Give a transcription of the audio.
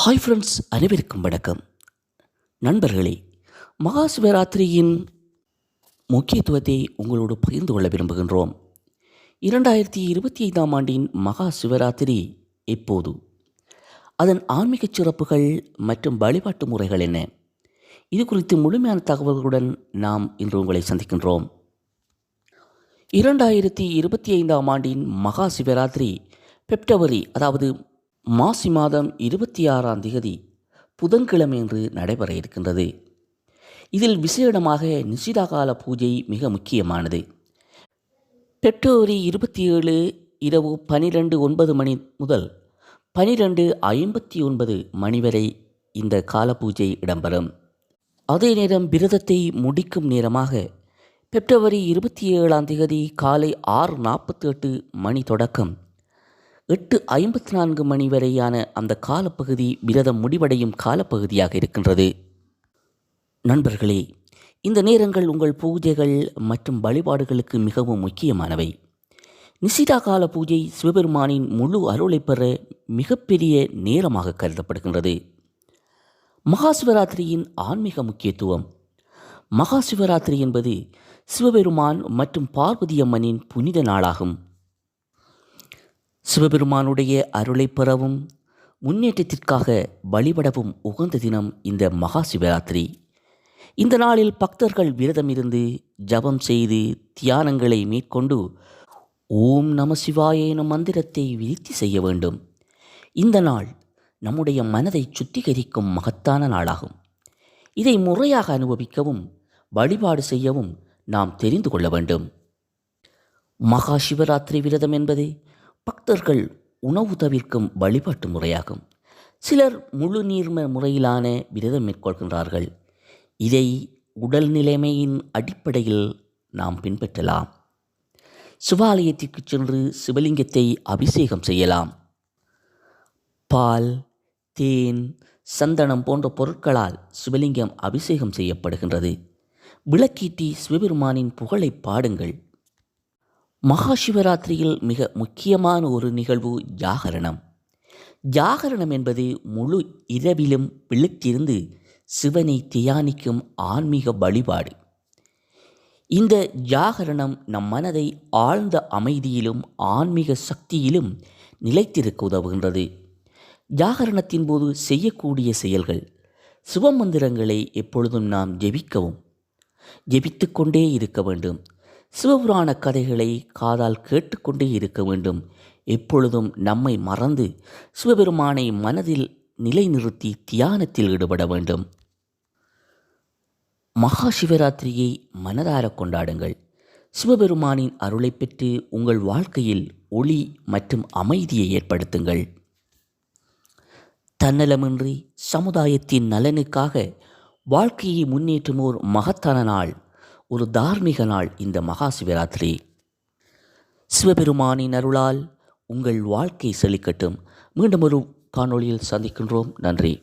Hi friends அனைவருக்கும் வணக்கம். நண்பர்களே மகா சிவராத்திரியின் முக்கியத்துவத்தை உங்களோடு பகிர்ந்து கொள்ள விரும்புகின்றோம். இரண்டாயிரத்தி இருபத்தி ஐந்தாம் ஆண்டின் மகா சிவராத்திரி எப்போது? அதன் ஆன்மீக சிறப்புகள் மற்றும் வழிபாட்டு முறைகள் என்ன? இது குறித்து முழுமையான தகவல்களுடன் நாம் இன்று உங்களை சந்திக்கின்றோம். இரண்டாயிரத்தி இருபத்தி ஐந்தாம் ஆண்டின் மகா சிவராத்திரி பிப்ரவரி அதாவது மாசி மாதம் இருபத்தி ஆறாம் திகதி புதன்கிழமையன்று நடைபெற இருக்கின்றது. இதில் விசேடமாக நிசிதாகால பூஜை மிக முக்கியமானது. பெப்ரவரி இருபத்தி ஏழு இரவு பனிரெண்டு ஒன்பது மணி முதல் பனிரெண்டு ஐம்பத்தி ஒன்பது மணி வரை இந்த கால பூஜை இடம்பெறும். அதே நேரம் விரதத்தை முடிக்கும் நேரமாக பிப்ரவரி இருபத்தி ஏழாம் தேதி காலை ஆறு நாற்பத்தி எட்டு மணி தொடக்கம் எட்டு ஐம்பத்தி நான்கு மணி வரையான அந்த காலப்பகுதி விரதம் முடிவடையும் காலப்பகுதியாக இருக்கின்றது. நண்பர்களே இந்த நேரங்கள் உங்கள் பூஜைகள் மற்றும் வழிபாடுகளுக்கு மிகவும் முக்கியமானவை. நிசிதா கால பூஜை சிவபெருமானின் முழு அருளை பெற மிகப்பெரிய நேரமாக கருதப்படுகின்றது. மகா சிவராத்திரியின் ஆன்மீக முக்கியத்துவம். மகா சிவராத்திரி என்பது சிவபெருமான் மற்றும் பார்வதி அம்மனின் புனித நாளாகும். சிவபெருமானுடைய அருளை பெறவும் முன்னேற்றத்திற்காக வழிபடவும் உகந்த தினம் இந்த மகா சிவராத்திரி. இந்த நாளில் பக்தர்கள் விரதம் இருந்து ஜபம் செய்து தியானங்களை மேற்கொண்டு ஓம் நம சிவாய எனும் மந்திரத்தை விருத்தி செய்ய வேண்டும். இந்த நாள் நம்முடைய மனதை சுத்திகரிக்கும் மகத்தான நாளாகும். இதை முறையாக அனுபவிக்கவும் வழிபாடு செய்யவும் நாம் தெரிந்து கொள்ள வேண்டும். மகா சிவராத்திரி விரதம் என்பது பக்தர்கள் உணவு தவிர்க்கும் வழிபாட்டு முறையாகும். சிலர் முழு நீர்ம முறையிலான விரதம் மேற்கொள்கின்றார்கள். இதை உடல் நிலைமையின் அடிப்படையில் நாம் பின்பற்றலாம். சிவாலயத்திற்கு சென்று சிவலிங்கத்தை அபிஷேகம் செய்யலாம். பால் தேன் சந்தனம் போன்ற பொருட்களால் சிவலிங்கம் அபிஷேகம் செய்யப்படுகின்றது. விளக்கீட்டி சிவபெருமானின் புகழை பாடுங்கள். மகாசிவராத்திரியில் மிக முக்கியமான ஒரு நிகழ்வு ஜாகரணம். ஜாகரணம் என்பது முழு இரவிலும் விழித்திருந்து சிவனை தியானிக்கும் ஆன்மீக வழிபாடு. இந்த ஜாகரணம் நம் மனதை ஆழ்ந்த அமைதியிலும் ஆன்மீக சக்தியிலும் நிலைத்திருக்க உதவுகின்றது. ஜாகரணத்தின் போது செய்யக்கூடிய செயல்கள் சிவமந்திரங்களை எப்பொழுதும் நாம் ஜெபிக்கவும் ஜெபித்து கொண்டே இருக்க வேண்டும். சிவபுராண கதைகளை காதால் கேட்டுக்கொண்டே இருக்க வேண்டும். எப்பொழுதும் நம்மை மறந்து சிவபெருமானை மனதில் நிலைநிறுத்தி தியானத்தில் ஈடுபட வேண்டும். மகா சிவராத்திரியை மனதார கொண்டாடுங்கள். சிவபெருமானின் அருளை பெற்று உங்கள் வாழ்க்கையில் ஒளி மற்றும் அமைதியை ஏற்படுத்துங்கள். தன்னலமின்றி சமுதாயத்தின் நலனுக்காக வாழ்க்கையை முன்னேற்றும் ஓர் மகத்தான நாள். ஒரு தார்மீக நாள் இந்த மகா சிவராத்திரி. சிவபெருமானின் அருளால் உங்கள் வாழ்க்கை செழிக்கட்டும். மீண்டும் ஒரு காணொளியில் சந்திக்கின்றோம். நன்றி.